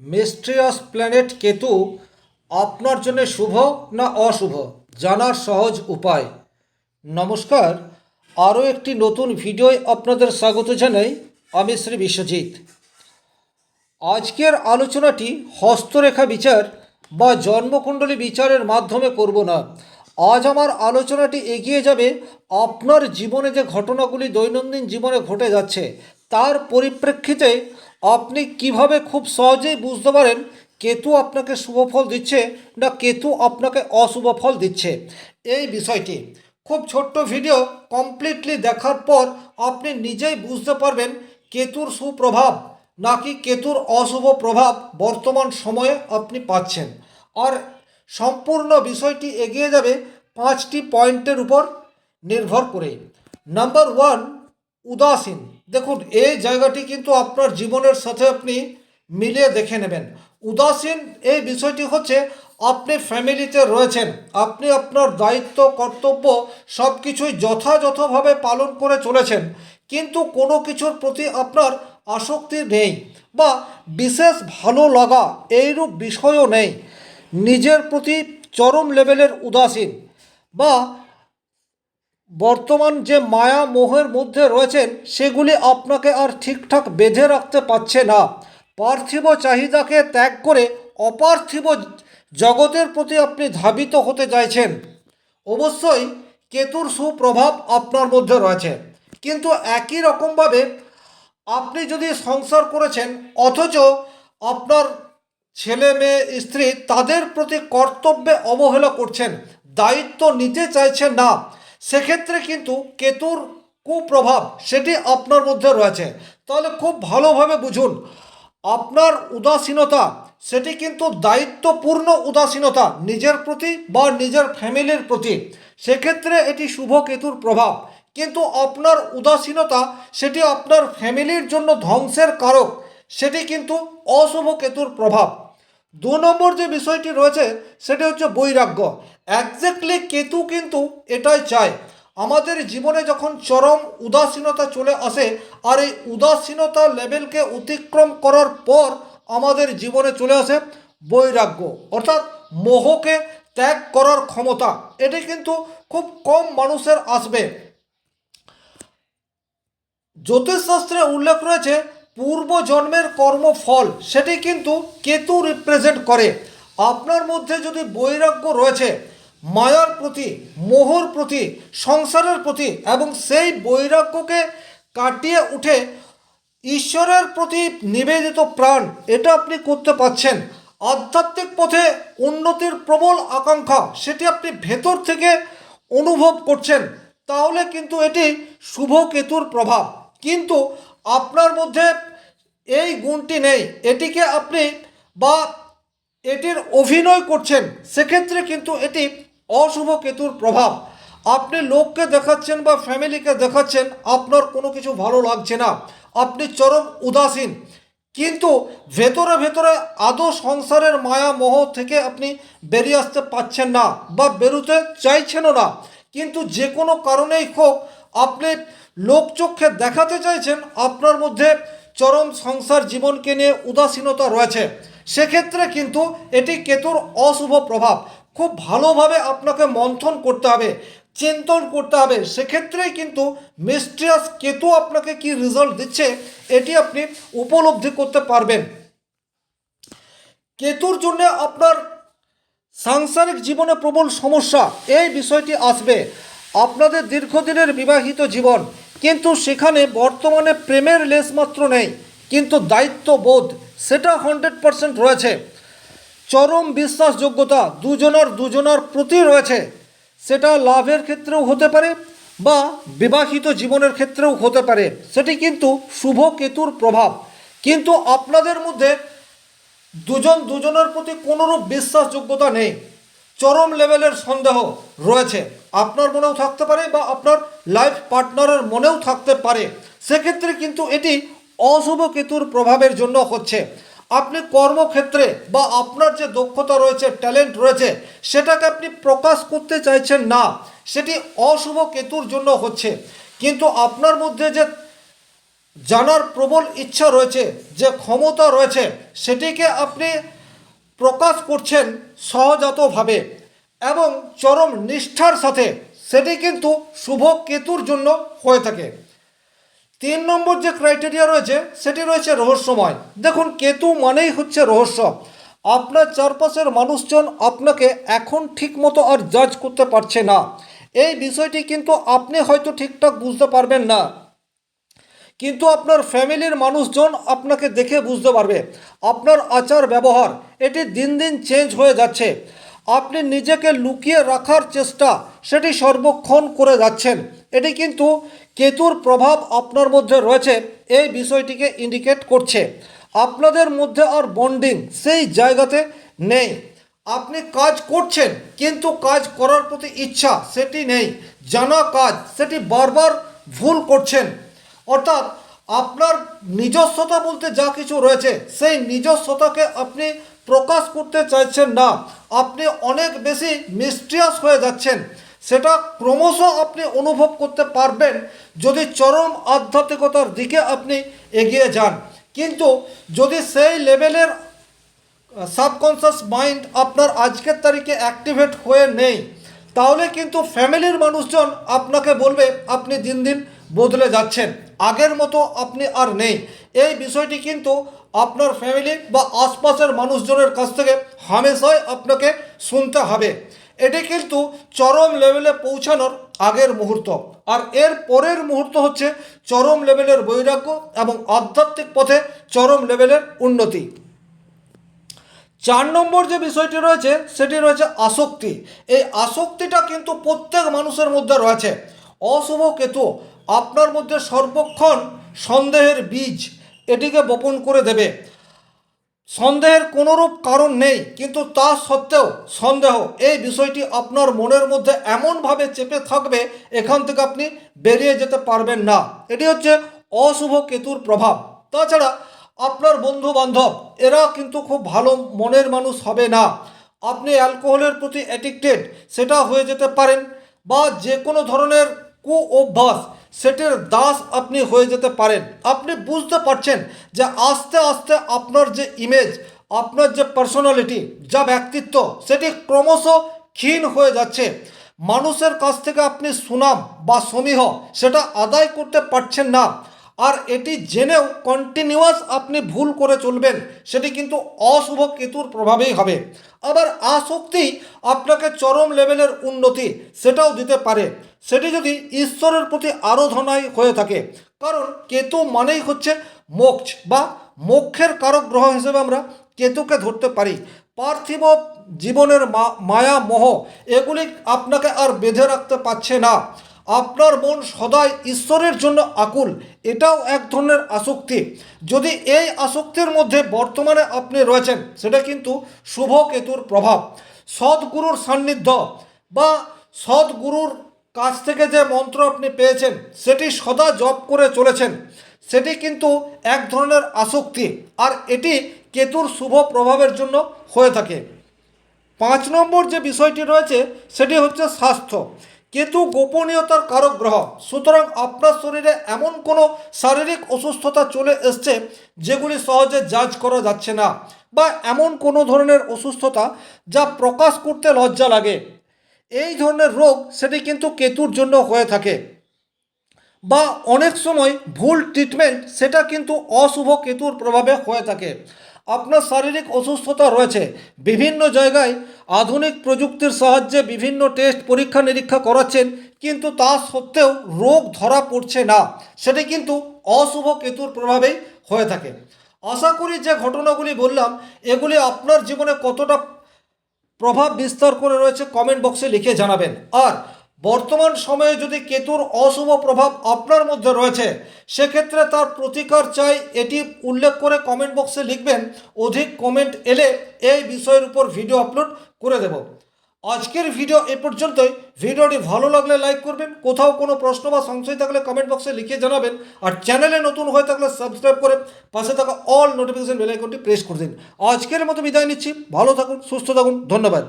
Mysterious planet Ketu আপনার জন্য শুভ না অশুভ? জানার সহজ উপায়। নমস্কার। আরও একটি নতুন ভিডিওয় আপনাদের স্বাগত জানাই আমি শ্রী বিশ্বজিৎ। আজকের আলোচনাটি হস্তরেখা বিচার বা জন্মকুণ্ডলী বিচারের মাধ্যমে করব না। আজ আমার আলোচনাটি এগিয়ে যাবে আপনার জীবনে যে ঘটনাগুলি দৈনন্দিন জীবনে ঘটে যাচ্ছে, তার পরিপ্রেক্ষিতে আপনি কীভাবে খুব সহজেই বুঝতে পারেন কেতু আপনাকে শুভ ফল দিচ্ছে না কেতু আপনাকে অশুভ ফল দিচ্ছে? এই বিষয়টি। খুব ছোট্ট ভিডিও কমপ্লিটলি দেখার পর আপনি নিজেই বুঝতে পারবেন কেতুর সুপ্রভাব নাকি কেতুর অশুভ প্রভাব বর্তমান সময়ে আপনি পাচ্ছেন। আর সম্পূর্ণ বিষয়টি এগিয়ে যাবে পাঁচটি পয়েন্টের উপর নির্ভর করে। নাম্বার ওয়ান উদাসীন। দেখুন, এই জায়গাটি কিন্তু আপনার জীবনের সাথে আপনি মিলিয়ে দেখে নেবেন। উদাসীন এই বিষয়টি হচ্ছে, আপনি ফ্যামিলিতে রয়েছেন, আপনি আপনার দায়িত্ব, কর্তব্য সব কিছুই যথাযথভাবে পালন করে চলেছেন, কিন্তু কোনো কিছুর প্রতি আপনার আসক্তি নেই বা বিশেষ ভালো লাগা এইরূপ বিষয়ও নেই। নিজের প্রতি চরম লেভেলের উদাসীন বা বর্তমান যে মায়া মোহের মধ্যে রয়েছেন, সেগুলি আপনাকে আর ঠিকঠাক বেঁধে রাখতে পারছে না। পার্থিব চাহিদাকে ত্যাগ করে অপার্থিব জগতের প্রতি আপনি ধাবিত হতে চাইছেন। অবশ্যই কেতুর সুপ্রভাব আপনার মধ্যে রয়েছে। কিন্তু একই রকমভাবে আপনি যদি সংসার করেছেন, অথচ আপনার ছেলে মেয়ে, স্ত্রী তাদের প্রতি কর্তব্যে অবহেলা করছেন, দায়িত্ব নিতে চাইছেন না। সেক্ষেত্রে কিন্তু কেতুর কুপ্রভাব সেটি আপনার মধ্যে রয়েছে। তাহলে খুব ভালোভাবে বুঝুন, আপনার উদাসীনতা সেটি কিন্তু দায়িত্বপূর্ণ উদাসীনতা, নিজের প্রতি বা নিজের ফ্যামিলির প্রতি। সেক্ষেত্রে এটি শুভ কেতুর প্রভাব। কিন্তু আপনার উদাসীনতা সেটি আপনার ফ্যামিলির জন্য ধ্বংসের কারক, সেটি কিন্তু অশুভ কেতুর প্রভাব। দু নম্বর যে বিষয়টি রয়েছে, সেটি হচ্ছে বৈরাগ্য। একজ্যাক্টলি কেতু কিন্তু এটাই চায়। আমাদের জীবনে যখন চরম উদাসীনতা চলে আসে, আর এই উদাসীনতা লেভেলকে অতিক্রম করার পর আমাদের জীবনে চলে আসে বৈরাগ্য। অর্থাৎ মোহকে ত্যাগ করার ক্ষমতা, এটি কিন্তু খুব কম মানুষের আসবে। জ্যোতিষশাস্ত্রে উল্লেখ রয়েছে পূর্ব জন্মের কর্মফল, সেটি কিন্তু কেতু রিপ্রেজেন্ট করে। আপনার মধ্যে যদি বৈরাগ্য রয়েছে, মায়ার প্রতি, মোহর প্রতি, সংসারের প্রতি, এবং সেই বৈরাগ্যকে কাটিয়ে উঠে ঈশ্বরের প্রতি নিবেদিত প্রাণ, এটা আপনি করতে পাচ্ছেন আধ্যাত্মিক পথে উন্নতির প্রবল আকাঙ্ক্ষা, সেটি আপনি ভেতর থেকে অনুভব করছেন। তাহলে কিন্তু এটি শুভ কেতুর প্রভাব। কিন্তু আপনার মধ্যে এই গুণটি নেই। এটিকে আপনি বা এটির অভিনয় করছেন, সেক্ষেত্রে কিন্তু এটি অশুভ কেতুর প্রভাব। আপনি লোককে দেখাচ্ছেন বা ফ্যামিলিকে দেখাচ্ছেন, আপনার কোনো কিছু ভালো লাগছে না। আপনি চরম উদাসীন। কিন্তু ভেতরে ভেতরে আদৌ সংসারের মায়া মোহ থেকে আপনি বেরিয়ে আসতে পাচ্ছেন না বা বেরোতে চাইছেনও না। কিন্তু যে কোনো কারণেই হোক, আপনি লোকচক্ষে দেখাতে চাইছেন, আপনার মধ্যে চরম সংসার জীবনকে নিয়ে উদাসীনতা রয়েছে। সেক্ষেত্রে কিন্তু এটি কেতুর অশুভ প্রভাব। খুব ভালোভাবে আপনাকে মন্থন করতে হবে, চিন্তন করতে হবে। সেক্ষেত্রেই কিন্তু মিস্ট্রিয়াস কেতু আপনাকে কি রেজাল্ট দিচ্ছে, এটি আপনি উপলব্ধি করতে পারবেন। কেতুর জন্য আপনার সাংসারিক জীবনে প্রবল সমস্যা, এই বিষয়টি আসবে। আপনাদের দীর্ঘদিনের বিবাহিত জীবন কিন্তু সেখানে বর্তমানে প্রেমের লেশমাত্র নেই, কিন্তু দায়িত্ববোধ, সেটা হান্ড্রেড পারসেন্ট রয়েছে। চরম বিশ্বাসযোগ্যতা, দুজনের দুজনের প্রতি রয়েছে। সেটা লাভের ক্ষেত্রেও হতে পারে বা বিবাহিত জীবনের ক্ষেত্রেও হতে পারে। সেটি কিন্তু শুভ কেতুর প্রভাব। কিন্তু আপনাদের মধ্যে দুজন দুজনের প্রতি কোনোরূপ বিশ্বাসযোগ্যতা নেই। চরম লেভেলের সন্দেহ রয়েছে। আপনার মনেও থাকতে পারে বা আপনার লাইফ পার্টনারের মনেও থাকতে পারে। সেক্ষেত্রে কিন্তু এটি অশুভ কেতুর প্রভাবের জন্য হচ্ছে। আপনি কর্মক্ষেত্রে বা আপনার যে দক্ষতা রয়েছে, ট্যালেন্ট রয়েছে, সেটাকে আপনি প্রকাশ করতে চাইছেন না, সেটি অশুভ কেতুর জন্য হচ্ছে। কিন্তু আপনার মধ্যে যে জানার প্রবল ইচ্ছা রয়েছে, যে ক্ষমতা রয়েছে, সেটিকে আপনি প্রকাশ করছেন সহজাতভাবে এবং চরম নিষ্ঠার সাথে সেটি কিন্তু শুভ কেতুর জন্য হয়ে থাকে। তিন নম্বর যে ক্রাইটেরিয়া রয়েছে, সেটি রয়েছে রহস্যময়। দেখুন, কেতু মানেই হচ্ছে রহস্য। আপনার চারপাশের মানুষজন আপনাকে এখন ঠিকমতো আর জাজ করতে পারছে না। এই বিষয়টি কিন্তু আপনি হয়তো ঠিকঠাক বুঝতে পারবেন না। কিন্তু আপনার ফ্যামিলির মানুষজন আপনাকে দেখে বুঝতে পারবে। আপনার আচার ব্যবহার এটি দিন দিন চেঞ্জ হয়ে যাচ্ছে। আপনি নিজেকে লুকিয়ে রাখার চেষ্টা, সেটি সর্বক্ষণ করে যাচ্ছেন। এটি কিন্তু কেতুর প্রভাব আপনার মধ্যে রয়েছে, এই বিষয়টিকে ইন্ডিকেট করছে। আপনাদের মধ্যে আর বন্ডিং সেই জায়গাতে নেই। আপনি কাজ করছেন, কিন্তু কাজ করার প্রতি ইচ্ছা, সেটি নেই। জানা কাজ, সেটি বারবার ভুল করছেন। অর্থাৎ আপনার নিজস্বতা বলতে যা কিছু রয়েছে, সেই নিজস্বতাকে আপনি প্রকাশ করতে চাইছেন না। আপনি অনেক বেশি মিস্ট্রিয়াস হয়ে যাচ্ছেন। সেটা ক্রমশ আপনি অনুভব করতে পারবেন যদি চরম আধ্যাত্মিকতার দিকে আপনি এগিয়ে যান। কিন্তু যদি সেই লেভেলের সাবকনসিয়াস মাইন্ড আপনার আজকের তারিখে অ্যাক্টিভেট হয়ে নেই, তাহলে কিন্তু ফ্যামিলির মানুষজন আপনাকে বলবে, আপনি দিন দিন বদলে যাচ্ছেন। আগের মতো আপনি আর নেই। এই বিষয়টি কিন্তু আপনার ফ্যামিলি বা আশপাশের মানুষজনের কাছ থেকে হামেশাই আপনাকে শুনতে হবে। এটি কিন্তু চরম লেভেলে পৌঁছানোর আগের মুহূর্ত। আর এর পরের মুহূর্ত হচ্ছে চরম লেভেলের বৈরাগ্য এবং আধ্যাত্মিক পথে চরম লেভেলের উন্নতি। চার নম্বর যে বিষয়টি রয়েছে, সেটি রয়েছে আসক্তি। এই আসক্তিটা কিন্তু প্রত্যেক মানুষের মধ্যে রয়েছে। অশুভ কেতু আপনার মধ্যে সর্বক্ষণ সন্দেহের বীজ। এটিকে বপন করে দেবে। সন্দেহের কোনোরূপ কারণ নেই, কিন্তু তা সত্ত্বেও সন্দেহ, এই বিষয়টি আপনার মনের মধ্যে এমনভাবে চেপে থাকবে, এখান থেকে আপনি বেরিয়ে যেতে পারবেন না। এটি হচ্ছে অশুভ কেতুর প্রভাব। তাছাড়া আপনার বন্ধু বান্ধব এরা কিন্তু খুব ভালো মনের মানুষ হবে না। আপনি অ্যালকোহলের প্রতি অ্যাডিক্টেড, সেটা হয়ে যেতে পারেন, বা যে কোনো ধরনের কু অভ্যাস সেটির দাস আপনি হয়ে যেতে পারেন। আপনি বুঝতে পারছেন যে আস্তে আস্তে আপনার যে ইমেজ আপনার যে পার্সোনালিটি যা ব্যক্তিত্ব, সেটি ক্রমশ ক্ষীণ হয়ে যাচ্ছে। মানুষের কাছ থেকে আপনি সুনাম বা সমীহ, সেটা আদায় করতে পারছেন না। আর এটি জেনেও কন্টিনিউয়াস আপনি ভুল করে চলবেন, সেটি কিন্তু অশুভ কেতুর প্রভাবেই হবে। আবার আসক্তি আপনাকে চরম লেভেলের উন্নতি সেটাও দিতে পারে। সেটি যদি ঈশ্বরের প্রতি আরাধনায় হয়ে থাকে। কারণ কেতু মানেই হচ্ছে মোক্ষ বা মোক্ষের কারক গ্রহ হিসেবে আমরা কেতুকে ধরতে পারি। পার্থিব জীবনের মায়া, মোহ, এগুলি আপনাকে আর বেঁধে রাখতে পারছে না। আপনার মন সদাই ঈশ্বরের জন্য আকুল। এটাও এক ধরনের আসক্তি। যদি এই আসক্তির মধ্যে বর্তমানে আপনি রয়েছেন, সেটা কিন্তু শুভ কেতুর প্রভাব। সদ্গুরুর সান্নিধ্য বা সদ্গুরুর কাছ থেকে যে মন্ত্র আপনি পেয়েছেন, সেটি সদা জপ করে চলেছেন, সেটি কিন্তু এক ধরনের আসক্তি। আর এটি কেতুর শুভ প্রভাবের জন্য হয়ে থাকে। পাঁচ নম্বর যে বিষয়টি রয়েছে, সেটি হচ্ছে স্বাস্থ্য। কেতু গোপনীয়তার কারক গ্রহ। সুতরাং আপনার শরীরে এমন কোনো শারীরিক অসুস্থতা চলে এসছে যেগুলি সহজে জাজ করা যাচ্ছে না, বা এমন কোনো ধরনের অসুস্থতা যা প্রকাশ করতে লজ্জা লাগে। এই ধরনের রোগ সেটি কিন্তু কেতুর জন্য হয়ে থাকে। বা অনেক সময় ভুল ট্রিটমেন্ট সেটা কিন্তু অশুভ কেতুর প্রভাবে হয়ে থাকে। আপনার শারীরিক অসুস্থতা রয়েছে। বিভিন্ন জায়গায় আধুনিক প্রযুক্তির সাহায্যে বিভিন্ন টেস্ট পরীক্ষা নিরীক্ষা করাচ্ছেন, কিন্তু তা সত্ত্বেও রোগ ধরা পড়ছে না। সেটি কিন্তু অশুভ কেতুর প্রভাবেই হয়ে থাকে। আশা করি যে ঘটনাগুলি বললাম, এগুলি আপনার জীবনে কতটা প্রভাব বিস্তার করে রয়েছে কমেন্ট বক্সে লিখে জানাবেন। আর বর্তমান সময়ে যদি কেতুর অশুভ প্রভাব আপনার মধ্যে রয়েছে, সেক্ষেত্রে তার প্রতিকার চাই এটি উল্লেখ করে কমেন্ট বক্সে লিখবেন। অধিক কমেন্ট এলে এই বিষয়ের উপর ভিডিও আপলোড করে দেব। আজকের ভিডিও এ পর্যন্তই। ভিডিওটি ভালো লাগলে লাইক করবেন। কোথাও কোনো প্রশ্ন বা সংশয় থাকলে কমেন্ট বক্সে লিখে জানাবেন। আর চ্যানেলে নতুন হয়ে থাকলে সাবস্ক্রাইব করে পাশে থাকা অল নোটিফিকেশন বেল আইকনটি প্রেস করে দিন। আজকের মতো বিদায় নিচ্ছি। ভালো থাকুন, সুস্থ থাকুন। ধন্যবাদ।